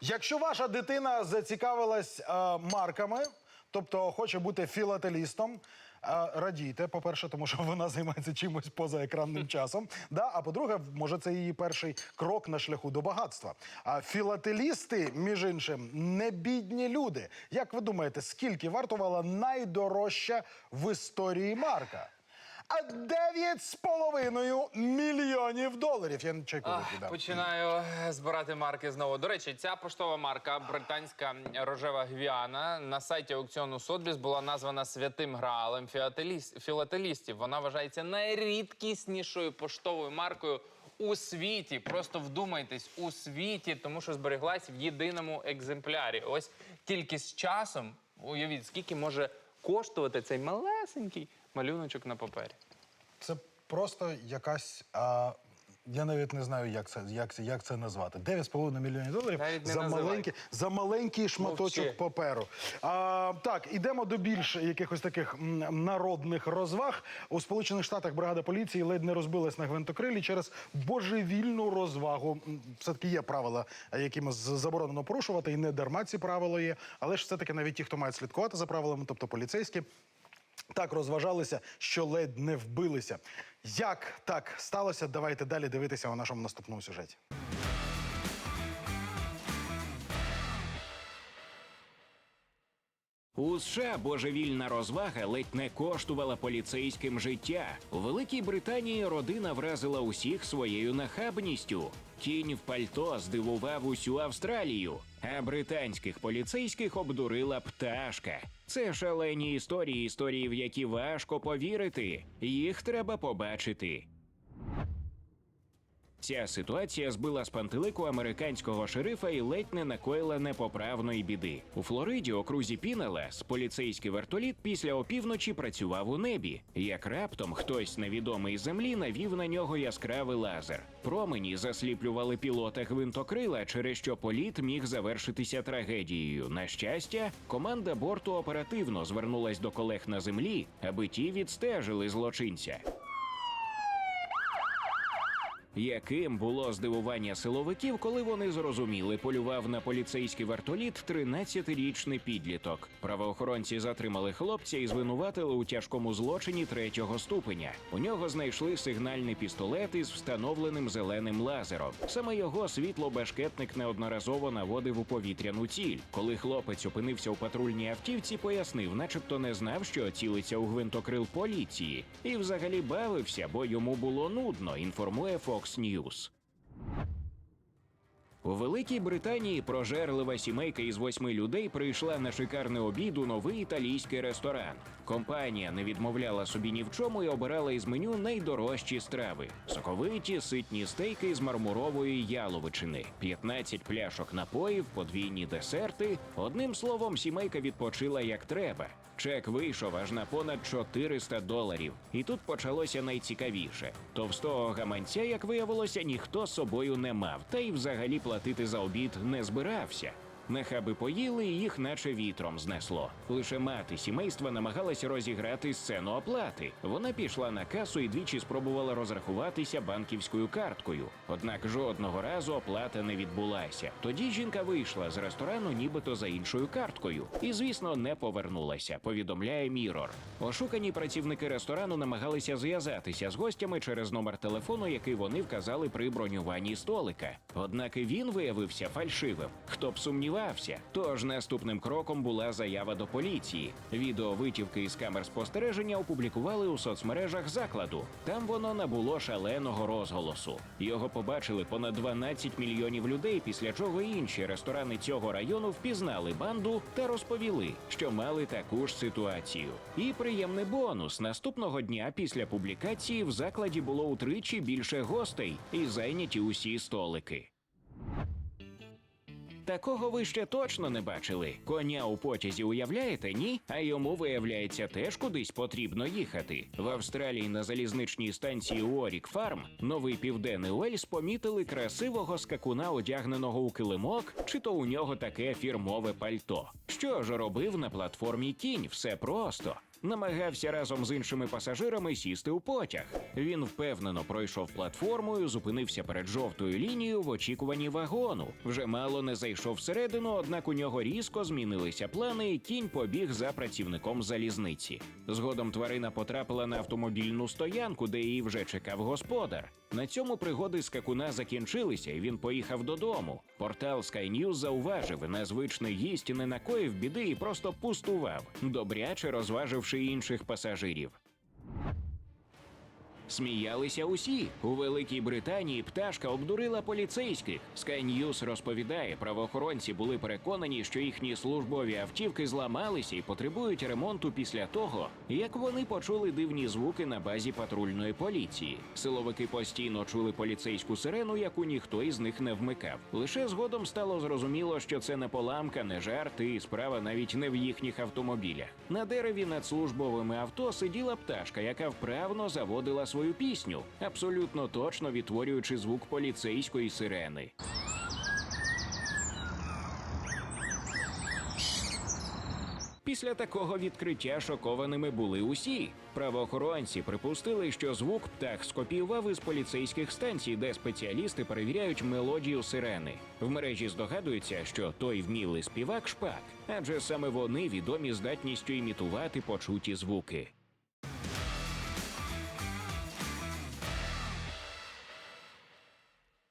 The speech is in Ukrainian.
Якщо ваша дитина зацікавилась е, марками, тобто хоче бути філателістом, е, радійте, по-перше, тому що вона займається чимось поза екранним часом. Да? А по-друге, може, це її перший крок на шляху до багатства. А філателісти, між іншим, не бідні люди. Як ви думаєте, скільки вартувала найдорожча в історії марка? А дев'ять з половиною мільйонів доларів. Я не чеку Ах. Починаю збирати марки знову. До речі, ця поштова марка британська рожева гвіана на сайті аукціону Сотбіс була названа святим граалем філателіс- філателістів. Вона вважається найрідкіснішою поштовою маркою у світі. Просто вдумайтесь у світі, тому що збереглась в єдиному екземплярі. Ось тільки з часом, уявіть, скільки може коштувати цей малесенький малюночок на папері. Це просто якась. А, я навіть не знаю, як це, як, як це назвати. 9,5 мільйонів доларів за, маленький, за маленький шматочок Мовчи. паперу. А, так, ідемо до більш якихось таких народних розваг. У Сполучених Штатах бригада поліції ледь не розбилась на гвинтокрилі через божевільну розвагу. М, Все-таки є правила, е, якими заборонено порушувати, і не дарма ці правила є. Але ж все-таки навіть ті, хто мають слідкувати за правилами, тобто поліцейські, так розважалися, що ледь не вбилися. Як так сталося? Давайте далі дивитися у нашому наступному сюжеті. У США божевільна розвага ледь не коштувала поліцейським життя. У Великій Британії родина вразила усіх своєю нахабністю. Кінь в пальто здивував усю Австралію, а британських поліцейських обдурила пташка. Це шалені історії, історії, в які важко повірити. Їх треба побачити. Ця ситуація збила з пантелику американського шерифа і ледь не накоїла непоправної біди. У Флориді, окрузі Пінелес, поліцейський вертоліт після опівночі працював у небі. Як раптом хтось невідомий землі навів на нього яскравий лазер. Промені засліплювали пілота гвинтокрила, через що політ міг завершитися трагедією. На щастя, команда борту оперативно звернулась до колег на землі, аби ті відстежили злочинця. Яким було здивування силовиків, коли вони зрозуміли, полював на поліцейський вертоліт 13-річний підліток. Правоохоронці затримали хлопця і звинуватили у тяжкому злочині третього ступеня. У нього знайшли сигнальний пістолет із встановленим зеленим лазером. Саме його світло бешкетник неодноразово наводив у повітряну ціль. Коли хлопець опинився у патрульній автівці, пояснив, начебто не знав, що цілиться у гвинтокрил поліції, і взагалі бавився, бо йому було нудно. Інформує Fox News. У Великій Британії прожерлива сімейка із восьми людей прийшла на шикарний обід у новий італійський ресторан. Компанія не відмовляла собі ні в чому і обирала із меню найдорожчі страви: соковиті, ситні стейки з мармурової яловичини, 15 пляшок напоїв, подвійні десерти. Одним словом, сімейка відпочила як треба. Чек вийшов аж на понад 400 доларів. І тут почалося найцікавіше. Товстого гаманця, як виявилося, ніхто собою не мав, та й взагалі платити за обід не збирався. Нехаби поїли, і їх наче вітром знесло. Лише мати сімейства намагалася розіграти сцену оплати. Вона пішла на касу і двічі спробувала розрахуватися банківською карткою. Однак жодного разу оплата не відбулася. Тоді жінка вийшла з ресторану, нібито за іншою карткою, і, звісно, не повернулася. Повідомляє Мірор. Ошукані працівники ресторану намагалися зв'язатися з гостями через номер телефону, який вони вказали при бронюванні столика. Однак він виявився фальшивим. Хто б сумнівався? Тож наступним кроком була заява до поліції. Відео витівки із камер спостереження опублікували у соцмережах закладу. Там воно набуло шаленого розголосу. Його побачили понад 12 мільйонів людей, після чого інші ресторани цього району впізнали банду та розповіли, що мали таку ж ситуацію. І приємний бонус наступного дня після публікації в закладі було утричі більше гостей і зайняті усі столики. Такого ви ще точно не бачили. Коня у потязі уявляєте, ні? А йому виявляється теж кудись потрібно їхати. В Австралії на залізничній станції Уорік Фарм новий південний Уельс помітили красивого скакуна, одягненого у килимок, чи то у нього таке фірмове пальто. Що ж робив на платформі кінь? Все просто. Намагався разом з іншими пасажирами сісти у потяг. Він впевнено пройшов платформою, зупинився перед жовтою лінією в очікуванні вагону. Вже мало не зайшов всередину, однак у нього різко змінилися плани, і кінь побіг за працівником залізниці. Згодом тварина потрапила на автомобільну стоянку, де її вже чекав господар. На цьому пригоди скакуна закінчилися, і він поїхав додому. Портал Sky News зауважив, незвичний гість не накоїв біди і просто пустував, добряче розваживши інших пасажирів. Сміялися усі у Великій Британії. Пташка обдурила поліцейських. Sky News розповідає, правоохоронці були переконані, що їхні службові автівки зламалися і потребують ремонту після того, як вони почули дивні звуки на базі патрульної поліції. Силовики постійно чули поліцейську сирену, яку ніхто із них не вмикав. Лише згодом стало зрозуміло, що це не поламка, не жарт, і справа навіть не в їхніх автомобілях. На дереві над службовими авто сиділа пташка, яка вправно заводила свою пісню, абсолютно точно відтворюючи звук поліцейської сирени. Після такого відкриття шокованими були усі. Правоохоронці припустили, що звук птах скопіював із поліцейських станцій, де спеціалісти перевіряють мелодію сирени. В мережі здогадуються, що той вмілий співак шпак, адже саме вони відомі здатністю імітувати почуті звуки.